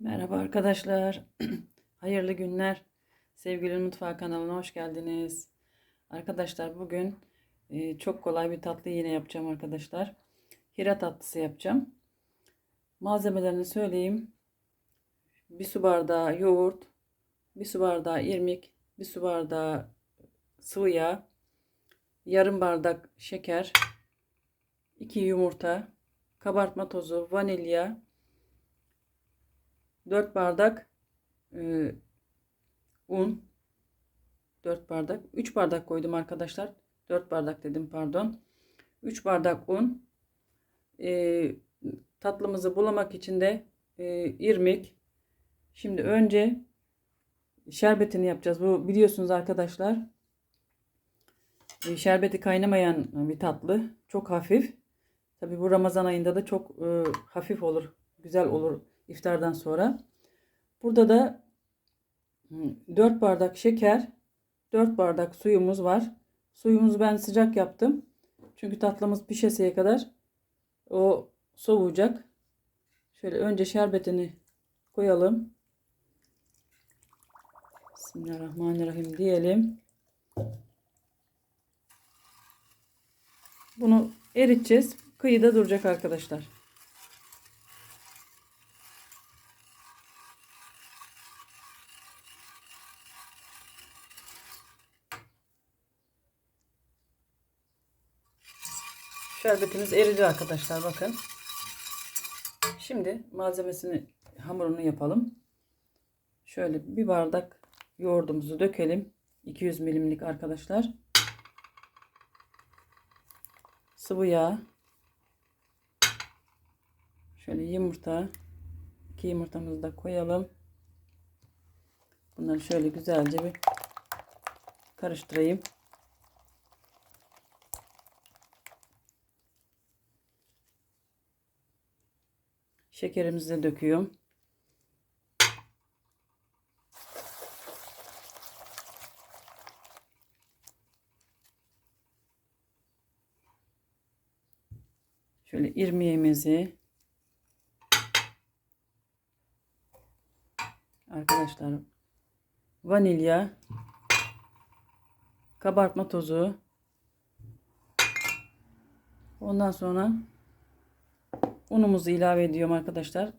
Merhaba arkadaşlar. Hayırlı günler. Sevgili Mutfağı kanalına hoş geldiniz. Arkadaşlar bugün e, çok kolay bir tatlı yine yapacağım arkadaşlar. Hira tatlısı yapacağım. Malzemelerini söyleyeyim. Bir su bardağı yoğurt, bir su bardağı irmik, bir su bardağı sıvı yağ, yarım bardak şeker, 2 yumurta, kabartma tozu, vanilya, 4 bardak e, un. 4 bardak. 3 bardak koydum arkadaşlar. 4 bardak dedim pardon. 3 bardak un. E, tatlımızı bulamak için de e, irmik. Şimdi önce şerbetini yapacağız. Bu biliyorsunuz arkadaşlar şerbeti kaynamayan bir tatlı. Çok hafif. Tabi bu Ramazan ayında da çok hafif olur güzel olur iftardan sonra. Burada da 4 bardak şeker, 4 bardak suyumuz var. Suyumuzu ben sıcak yaptım. Çünkü tatlımız pişeseye kadar o soğuyacak. Şöyle önce şerbetini koyalım. Bismillahirrahmanirrahim diyelim. Bunu eriteceğiz. Kıyıda duracak arkadaşlar. Şerbetimiz eridi arkadaşlar bakın. Şimdi malzemesini hamurunu yapalım. Şöyle bir bardak yoğurdumuzu dökelim. 200 milimlik arkadaşlar. Sıvı yağ. Şöyle yumurta. iki yumurtamızı da koyalım. Bunları şöyle güzelce bir karıştırayım. Şekerimizi de döküyorum. Şöyle irmiğimizi arkadaşlar vanilya kabartma tozu ondan sonra unumuzu ilave ediyorum arkadaşlar.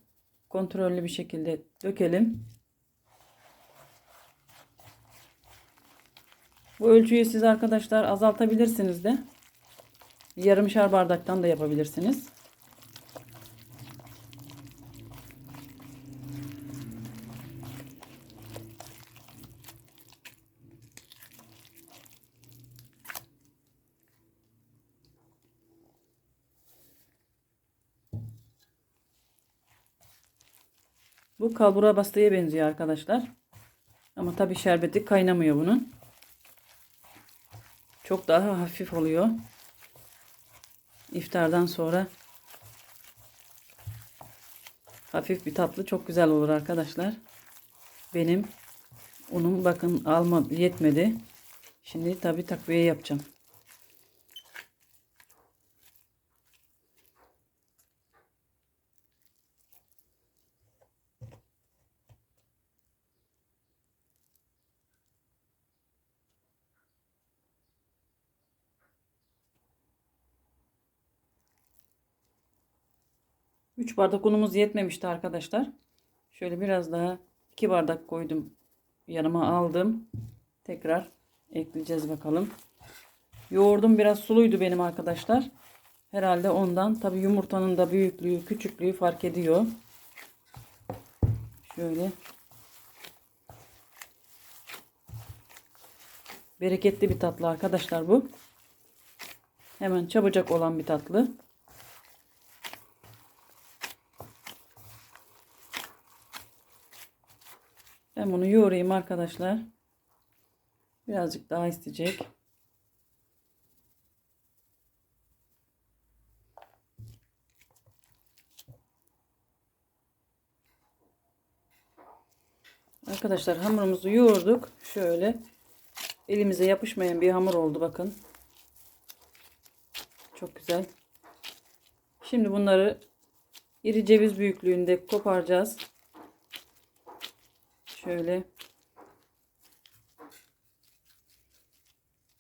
Kontrollü bir şekilde dökelim. Bu ölçüyü siz arkadaşlar azaltabilirsiniz de. Yarımşar bardaktan da yapabilirsiniz. Bu kalbura bastıya benziyor arkadaşlar. Ama tabi şerbeti kaynamıyor bunun. Çok daha hafif oluyor. İftardan sonra hafif bir tatlı çok güzel olur arkadaşlar. Benim unum bakın alma yetmedi. Şimdi tabi takviye yapacağım. Üç bardak unumuz yetmemişti arkadaşlar. Şöyle biraz daha iki bardak koydum. Yanıma aldım. Tekrar ekleyeceğiz bakalım. Yoğurdum biraz suluydu benim arkadaşlar. Herhalde ondan. Tabi yumurtanın da büyüklüğü, küçüklüğü fark ediyor. Şöyle. Bereketli bir tatlı arkadaşlar bu. Hemen çabucak olan bir tatlı. Yoğurayım arkadaşlar. Birazcık daha isteyecek. Arkadaşlar hamurumuzu yoğurduk. Şöyle elimize yapışmayan bir hamur oldu bakın. Çok güzel. Şimdi bunları iri ceviz büyüklüğünde koparacağız. Şöyle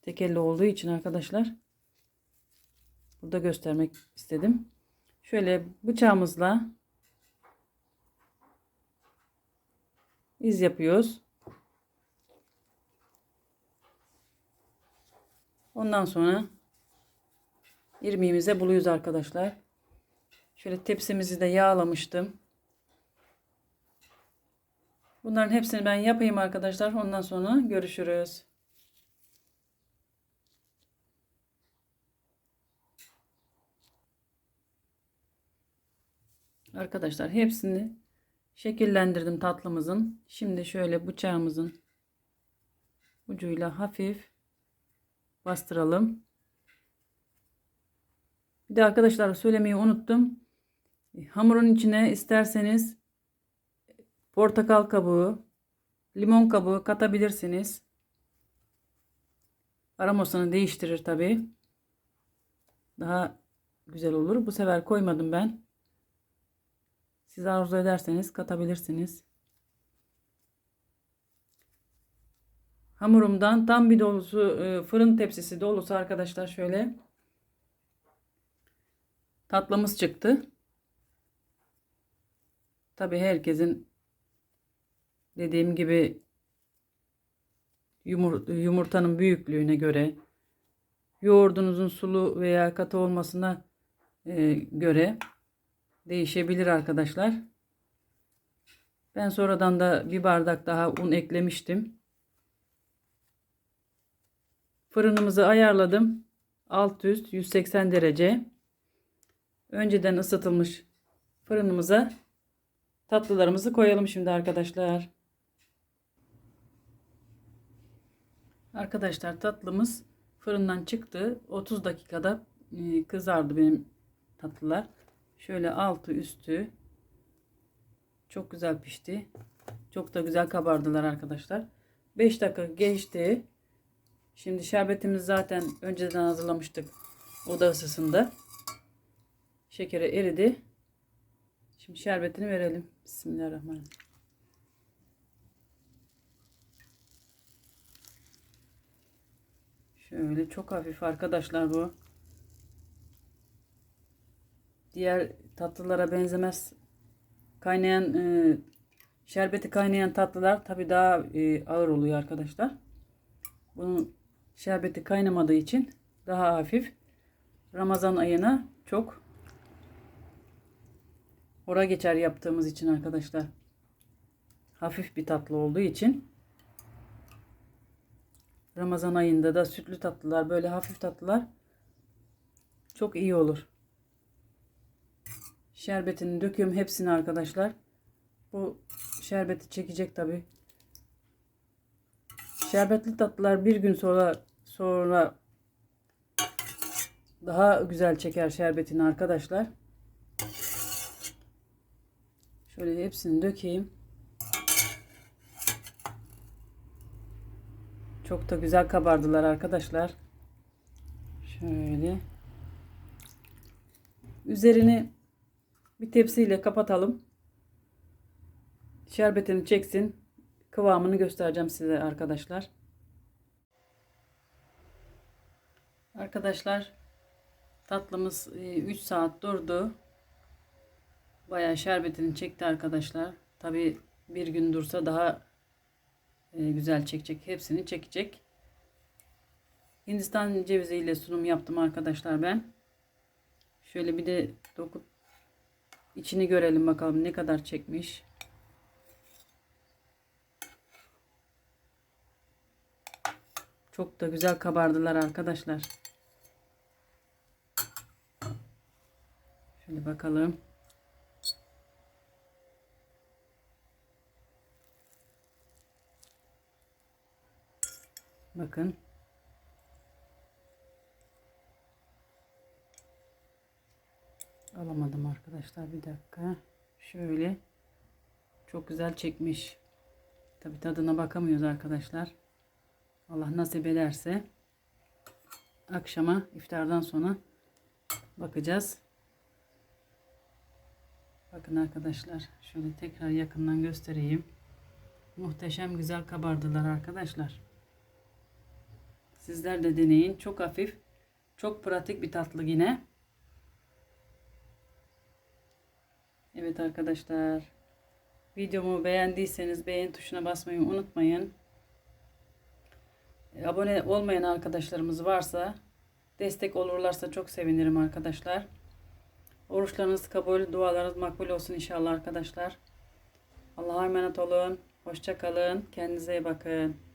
tek elle olduğu için arkadaşlar burada göstermek istedim. Şöyle bıçağımızla iz yapıyoruz. Ondan sonra irmiğimize buluyoruz arkadaşlar. Şöyle tepsimizi de yağlamıştım. Bunların hepsini ben yapayım arkadaşlar. Ondan sonra görüşürüz. Arkadaşlar hepsini şekillendirdim tatlımızın. Şimdi şöyle bıçağımızın ucuyla hafif bastıralım. Bir de arkadaşlar söylemeyi unuttum. Hamurun içine isterseniz portakal kabuğu, limon kabuğu katabilirsiniz. Aromasını değiştirir tabi. Daha güzel olur. Bu sefer koymadım ben. Siz arzu ederseniz katabilirsiniz. Hamurumdan tam bir dolusu e, fırın tepsisi dolusu arkadaşlar şöyle tatlımız çıktı. Tabi herkesin dediğim gibi yumur, yumurtanın büyüklüğüne göre yoğurdunuzun sulu veya katı olmasına e, göre değişebilir arkadaşlar. Ben sonradan da bir bardak daha un eklemiştim. Fırınımızı ayarladım. Alt üst 180 derece. Önceden ısıtılmış fırınımıza tatlılarımızı koyalım şimdi arkadaşlar. Arkadaşlar tatlımız fırından çıktı. 30 dakikada e, kızardı benim tatlılar. Şöyle altı üstü çok güzel pişti. Çok da güzel kabardılar arkadaşlar. 5 dakika geçti. Şimdi şerbetimiz zaten önceden hazırlamıştık. Oda ısısında. Şekeri eridi. Şimdi şerbetini verelim. Bismillahirrahmanirrahim. Şöyle çok hafif arkadaşlar bu. Diğer tatlılara benzemez. Kaynayan e, şerbeti kaynayan tatlılar tabi daha e, ağır oluyor arkadaşlar. Bunun şerbeti kaynamadığı için daha hafif. Ramazan ayına çok ora geçer yaptığımız için arkadaşlar. Hafif bir tatlı olduğu için Ramazan ayında da sütlü tatlılar böyle hafif tatlılar çok iyi olur. Şerbetini döküyorum hepsini arkadaşlar. Bu şerbeti çekecek tabi. Şerbetli tatlılar bir gün sonra sonra daha güzel çeker şerbetini arkadaşlar. Şöyle hepsini dökeyim. Çok da güzel kabardılar arkadaşlar. Şöyle. Üzerini bir tepsiyle kapatalım. Şerbetini çeksin. Kıvamını göstereceğim size arkadaşlar. Arkadaşlar tatlımız 3 saat durdu. Bayağı şerbetini çekti arkadaşlar. Tabi bir gün dursa daha e, güzel çekecek. Hepsini çekecek. Hindistan cevizi ile sunum yaptım arkadaşlar ben. Şöyle bir de doku içini görelim bakalım ne kadar çekmiş. Çok da güzel kabardılar arkadaşlar. Şöyle bakalım. Bakın. Alamadım arkadaşlar bir dakika. Şöyle. Çok güzel çekmiş. Tabi tadına bakamıyoruz arkadaşlar. Allah nasip ederse akşama iftardan sonra bakacağız. Bakın arkadaşlar şöyle tekrar yakından göstereyim. Muhteşem güzel kabardılar arkadaşlar. Sizler de deneyin. Çok hafif, çok pratik bir tatlı yine. Evet arkadaşlar. Videomu beğendiyseniz beğen tuşuna basmayı unutmayın. E, Abone olmayan arkadaşlarımız varsa destek olurlarsa çok sevinirim arkadaşlar. Oruçlarınız kabul, dualarınız makbul olsun inşallah arkadaşlar. Allah'a emanet olun. Hoşça kalın. Kendinize iyi bakın.